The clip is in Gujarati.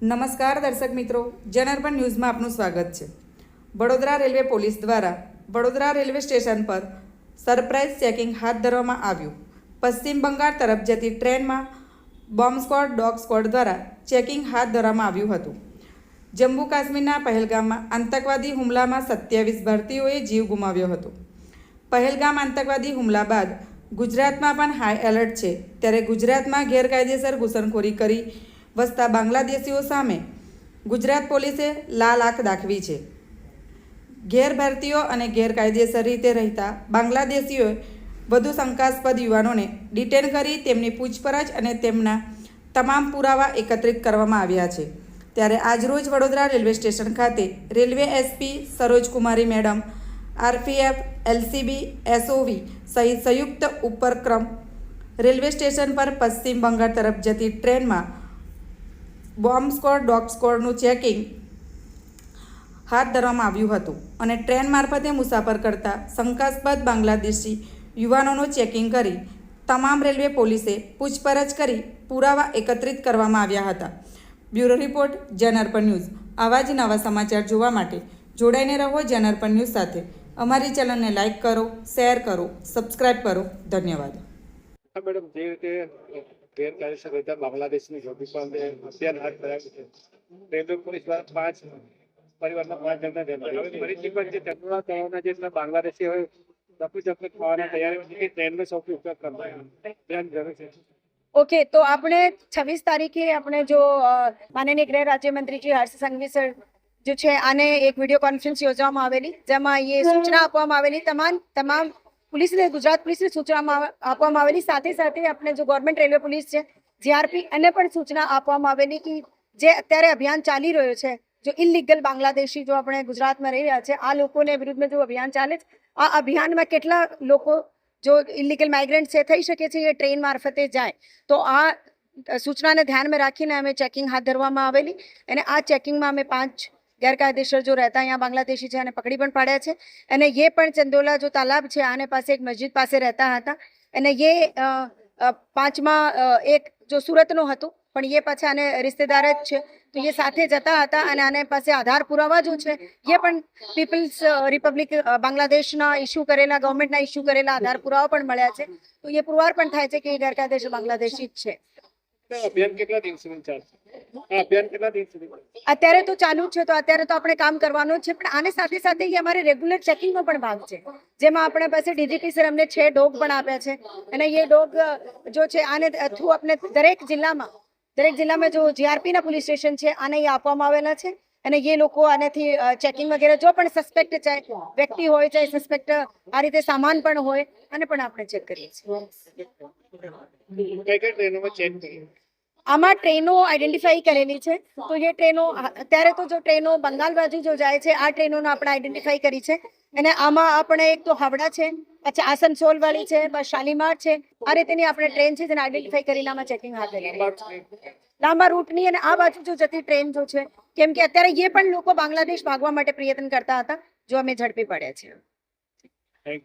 નમસ્કાર દર્શક મિત્રો, જનાર્પણ ન્યૂઝમાં આપનું સ્વાગત છે. વડોદરા રેલવે પોલીસ દ્વારા વડોદરા રેલવે સ્ટેશન પર સરપ્રાઇઝ ચેકિંગ હાથ ધરવામાં આવ્યું. પશ્ચિમ બંગાળ તરફ જતી ટ્રેનમાં બોમ્બ સ્ક્વોડ, ડોગ સ્કોડ દ્વારા ચેકિંગ હાથ ધરવામાં આવ્યું હતું. જમ્મુ કાશ્મીરના પહેલગામમાં આતંકવાદી હુમલામાં સત્યાવીસ ભારતીયોએ જીવ ગુમાવ્યો હતો. પહેલગામ આતંકવાદી હુમલા બાદ ગુજરાતમાં પણ હાઈ એલર્ટ છે. ત્યારે ગુજરાતમાં ગેરકાયદેસર ઘૂસણખોરી કરી વસતા બાંગ્લાદેશીઓ સામે ગુજરાત પોલીસે લાલ આંખ દાખવી છે. ગેર ભારતીયો અને ગેરકાયદેસર રીતે રહેતા બાંગ્લાદેશીઓએ વધુ શંકાસ્પદ યુવાનોને ડિટેન કરી તેમની પૂછપરછ અને તેમના તમામ પુરાવા એકત્રિત કરવામાં આવ્યા છે. ત્યારે આજરોજ વડોદરા રેલવે સ્ટેશન ખાતે railway SP Sarojkumari madam, RPF, LCB, SOV સહિત સંયુક્ત ઉપક્રમ રેલવે સ્ટેશન પર પશ્ચિમ બંગાળ તરફ જતી ટ્રેનમાં બોમ્બ સ્કોડ, ડોગ સ્કોડનું ચેકિંગ હાથ ધરવામાં આવ્યું હતું અને ટ્રેન મારફતે મુસાફર કરતા શંકાસ્પદ બાંગ્લાદેશી યુવાનોનું ચેકિંગ કરી તમામ રેલવે પોલીસે પૂછપરછ કરી પુરાવા એકત્રિત કરવામાં આવ્યા હતા. Bureau report Janarpan news. આવા જ નવા સમાચાર જોવા માટે જોડાઈને રહો જનઅર્પણ ન્યૂઝ સાથે. અમારી ચેનલને લાઇક કરો, શેર કરો, સબસ્ક્રાઇબ કરો. ધન્યવાદ. મેડમ, જે રીતે ગેરકાયદેસર રીતે બાંગ્લાદેશની જોડી પણ અત્યારે હાથ ધરાવી છે. રેલવે પોલીસ દ્વારા પાંચ પરિવારના પાંચ જણના ફરીથી પણ જે ચંદ્રોળા તળાવના જે બાંગ્લાદેશી હોય દપુ ચપુ થવાના તૈયારી ટ્રેનનો સૌથી ઉપયોગ કરવાનો ધ્યાન જરૂર છે. ઓકે, તો આપણે છવ્વીસ તારીખે આપણે જો માનનીય ગૃહ રાજ્યમંત્રીજી હર્ષ સંઘવી સર જે છે, આને એક વીડિયો કોન્ફરન્સ યોજવામાં આવેલી, જેમાં એ સૂચના આપવામાં આવેલી તમામ તમામ પોલીસને ગુજરાત પોલીસને સૂચના આપવામાં આવેલી સાથે સાથે આપણે જો ગવર્મેન્ટ રેલવે પોલીસ છે, જીઆરપી એને પણ સૂચના આપવામાં આવેલી કે જે અત્યારે અભિયાન ચાલી રહ્યો છે, જો ઇલીગલ બાંગ્લાદેશી જો આપણે ગુજરાતમાં રહી રહ્યા છે, આ લોકોને વિરુદ્ધમાં જો અભિયાન ચાલે છે, આ અભિયાનમાં કેટલા લોકો જો ઇલીગલ માઇગ્રન્ટ છે, થઈ શકે છે, એ ટ્રેન મારફતે જાય. તો આ સૂચનાને ધ્યાનમાં રાખીને અમે ચેકિંગ હાથ ધરવામાં આવેલી. અને આ ચેકિંગમાં અમે પાંચ ગેરકાયદેસર જો રહેતા અહીંયા બાંગ્લાદેશી છે અને પકડી પણ પાડ્યા છે. અને એ પણ ચંદોલા જો તાલાબ છે, આને પાસે એક મસ્જિદ પાસે રહેતા હતા. અને એ પાંચમાં એક જો સુરતનો હતું, પણ એ પાછા આને રિશ્તેદાર જ છે. તો એ સાથે જતા હતા અને આને પાસે આધાર પુરાવા જો છે, એ પણ પીપલ્સ રિપબ્લિક બાંગ્લાદેશના ઇસ્યુ કરેલા, ગવર્મેન્ટના ઇસ્યુ કરેલા આધાર પુરાવા પણ મળ્યા છે. તો એ પુરવાર પણ થાય છે કે ગેરકાયદેસર બાંગ્લાદેશી જ છે. અત્યારે તો ચાલુ છે, તો અત્યારે તો આપણે કામ કરવાનું છે, પણ આને સાથે સાથે અમારે રેગ્યુલર ચેકિંગનો પણ ભાગ છે. જેમાં આપણા પાસે ડીજીપી સર અમને છે ડોગ પણ આપ્યા છે, અને એ ડોગ જો છે, આને થ્રુ આપણે દરેક જિલ્લામાં દરેક જિલ્લામાં જો જીઆરપી ના પોલીસ સ્ટેશન છે, આને એ આપવામાં આવેલા છે અને એ લોકો આનાથી ચેકિંગ વગેરે જો પણ સસ્પેક્ટ ચાહે વ્યક્તિ હોય ચાહે સસ્પેક્ટ આ રીતે સામાન પણ હોય અને પણ આપણે ચેક કરીએ છીએ. આમાં ટ્રેનો આઈડેન્ટિફાઈ કરેલી છે. તો એ ટ્રેનો અત્યારે તો જો ટ્રેનો બંગાળ બાજુ જો જાય છે આ ટ્રેનોને આપણે આઈડેન્ટિફાઈ કરી છે. અને આમાં આપણે એક તો હાવડા છે પછી આસનસોલ વાળી છે બસ શાલીમાર છે. આ રીતેની આપણે ટ્રેન છે જેને આઈડેન્ટિફાઈ કરીને આમાં ચેકિંગ હાથ ધરી લાંબા રૂટની અને આ બાજુ જો જતી ટ્રેન જો છે કેમ કે અત્યારે એ પણ લોકો બાંગ્લાદેશ ભાગવા માટે પ્રયત્ન કરતા હતા, જો અમે ઝડપી પડ્યા છે થેન્ક